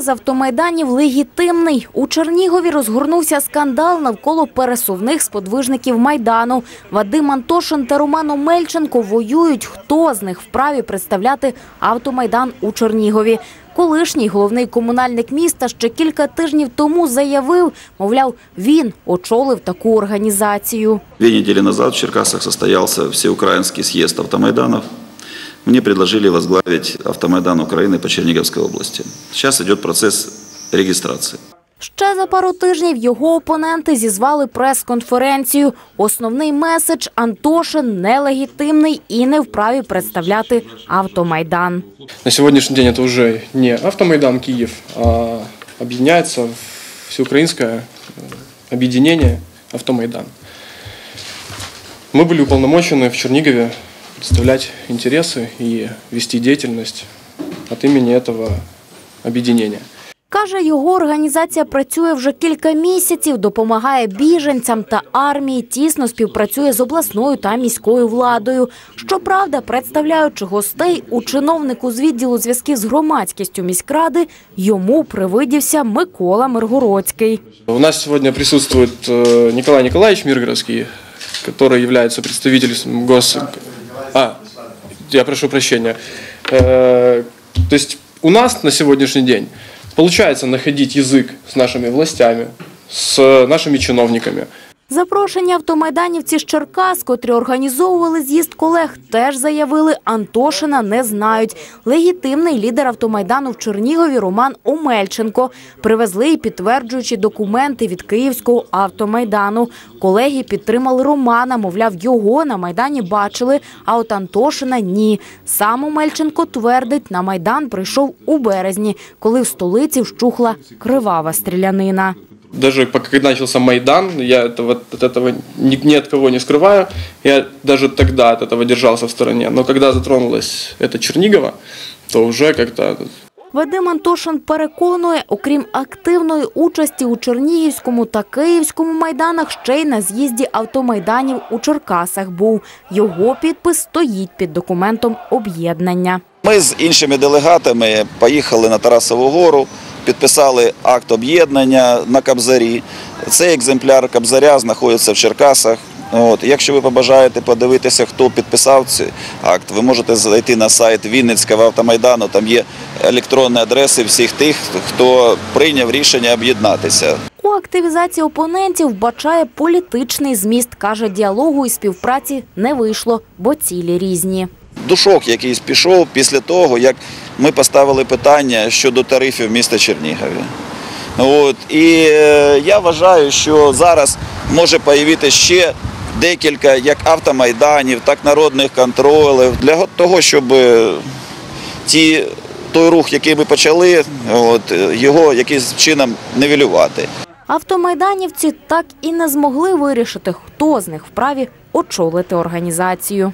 З автомайданів легітимний? У Чернігові розгорнувся скандал навколо пересувних сподвижників Майдану. Вадим Антошин та Роман Омельченко воюють. Хто з них вправі представляти автомайдан у Чернігові? Колишній головний комунальник міста ще кілька тижнів тому заявив, мовляв, він очолив таку організацію. Две недели назад в Черкасах состоялся всеукраинский съезд автомайданов Мне предложили возглавить автомайдан Украины по Черниговской области. Сейчас идет процесс регистрации. Ще за пару тижнів його опоненти зізвали прес-конференцію. Основний меседж Антошин нелегітимний і не вправі представляти автомайдан. На сегодняшний день это уже не автомайдан Киев, а объединяется в всеукраинское э, объединение автомайдан. Мы были уполномочены в Чернигове представлять интересы и вести деятельность от имени этого объединения. Каже, його організація працює вже кілька місяців, допомагає біженцям та армії, тісно співпрацює з обласною та міською владою. Щоправда, представляючи гостей, у чиновнику з відділу зв'язків з громадськістю міськради йому привидівся Микола Миргородський. У нас сегодня присутствует э, Николай Николаевич Миргородский, который является представителем гос... А, я прошу прощения. Э, То есть у нас на сегодняшний день получается находить язык с нашими властями, с нашими чиновниками. Запрошені автомайданівці з Черкас, котрі організовували з'їзд колег, теж заявили, Антошина не знають. Легітимний лідер автомайдану в Чернігові Роман Омельченко. Привезли і підтверджуючи документи від Київського автомайдану. Колеги підтримали Романа, мовляв, його на Майдані бачили, а от Антошина – ні. Сам Омельченко твердить, на Майдан прийшов у березні, коли в столиці вщухла кривава стрілянина Даже пока когда начался Майдан, я этого, от этого ни, ни от кого не скрываю, я даже тогда от этого держался в стороне. Но когда затронулась эта Чернигова, то уже как-то Вадим Антошин переконує, окрім активної участі у Чернігівському та Київському майданах, ще й на з'їзді автомайданів у Черкасах був. Його підпис стоїть під документом об'єднання. Ми з іншими делегатами поїхали на Тарасову гору, підписали акт об'єднання на Кабзарі. Цей екземпляр Кабзаря знаходиться в Черкасах. От, якщо ви побажаєте подивитися, хто підписав цей акт, ви можете зайти на сайт Вінницького автомайдану. Там є електронні адреси всіх тих, хто прийняв рішення об'єднатися. У активізації опонентів бачає політичний зміст. Каже, діалогу і співпраці не вийшло, бо цілі різні. Душок якийсь пішов після того, як ми поставили питання щодо тарифів міста Чернігові. От, і е, я вважаю, що зараз може появитися ще декілька як автомайданів, так народних контролів для того, щоб е, ті, той рух, який ми почали, от, його якимось чином нивелювати. Автомайданівці так і не змогли вирішити, хто з них вправі очолити організацію.